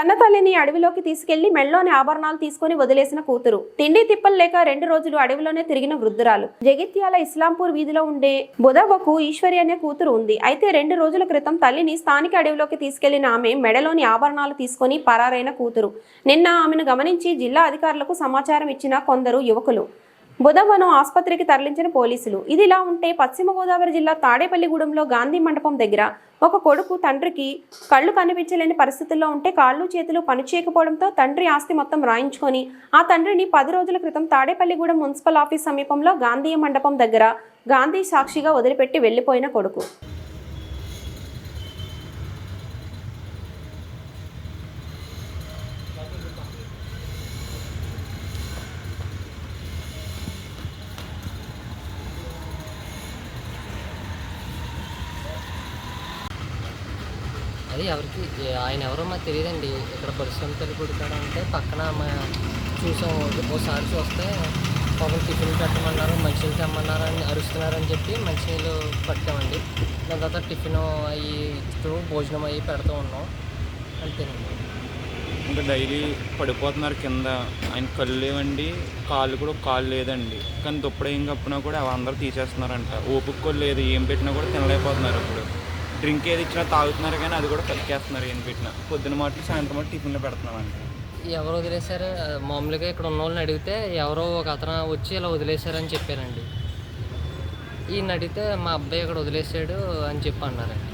కన్నతల్లిని అడవిలోకి తీసుకెళ్ళి మెళ్ళలోని ఆభరణాలు తీసుకుని వదిలేసిన కూతురు. తిండి తిప్పలు లేక రెండు రోజులు అడవిలోనే తిరిగిన వృద్ధురాలు. జగిత్యాల ఇస్లాంపూర్ వీధిలో ఉండే బుధవకు ఈశ్వరి అనే కూతురు ఉంది. అయితే రెండు రోజుల క్రితం తల్లిని స్థానిక అడవిలోకి తీసుకెళ్ళిన ఆమె మెడలోని ఆభరణాలు తీసుకొని పరారైన కూతురు. నిన్న ఆమెను గమనించి జిల్లా అధికారులకు సమాచారం ఇచ్చిన కొందరు యువకులు. బుధవారం ఆసుపత్రికి తరలించిన పోలీసులు. ఇదిలా ఉంటే పశ్చిమ గోదావరి జిల్లా తాడేపల్లిగూడెంలో గాంధీ మండపం దగ్గర ఒక కొడుకు తండ్రికి కళ్ళు కనిపించలేని పరిస్థితుల్లో ఉంటే కాళ్ళు చేతులు పనిచేయకపోవడంతో తండ్రి ఆస్తి మొత్తం రాయించుకొని ఆ తండ్రిని పది రోజుల క్రితం తాడేపల్లిగూడెం మున్సిపల్ ఆఫీస్ సమీపంలో గాంధీ మండపం దగ్గర గాంధీ సాక్షిగా వదిలిపెట్టి వెళ్ళిపోయిన కొడుకు. అది ఎవరికి ఆయన ఎవరో మాకు తెలియదండి. ఇక్కడ పరిశ్రమపల్లి గుడికాడ అంటే పక్కన మా చూసాం. ఓసారి చూస్తే పాపం టిఫిన్ పెట్టమన్నారు మంచినీళ్ళు తెమ్మన్నారు అని అరుస్తున్నారని చెప్పి మంచినీళ్ళు పట్టామండి. దాని తర్వాత టిఫిన్ అవి ఇస్తూ భోజనం అవి పెడుతూ ఉన్నాం. అంతేనండి. ఇంకా డైలీ పడిపోతున్నారు కింద. ఆయన కళ్ళు లేవండి కాళ్ళు కూడా కాళ్ళు లేదండి. కానీ దుప్పడ ఏం కప్పినా కూడా అందరూ తీసేస్తున్నారంట. ఓపిక కూడా లేదు ఏం పెట్టినా కూడా తినలేకపోతున్నారు ఇప్పుడు డ్రింక్ ఏది ఇచ్చినా తాగుతున్నారు కానీ అది కూడా పలికేస్తున్నారు ఏం పెట్టినా. పొద్దున మాటలు సాయంత్రం మాటలు టిఫిన్లో పెడుతున్నామంట ఎవరు వదిలేశారు? మామూలుగా ఇక్కడ ఉన్న వాళ్ళని అడిగితే ఎవరో ఒక అతను వచ్చి ఇలా వదిలేశారని చెప్పారండి. ఈయన అడిగితే మా అబ్బాయి ఇక్కడ వదిలేశాడు అని చెప్పి అన్నారండి.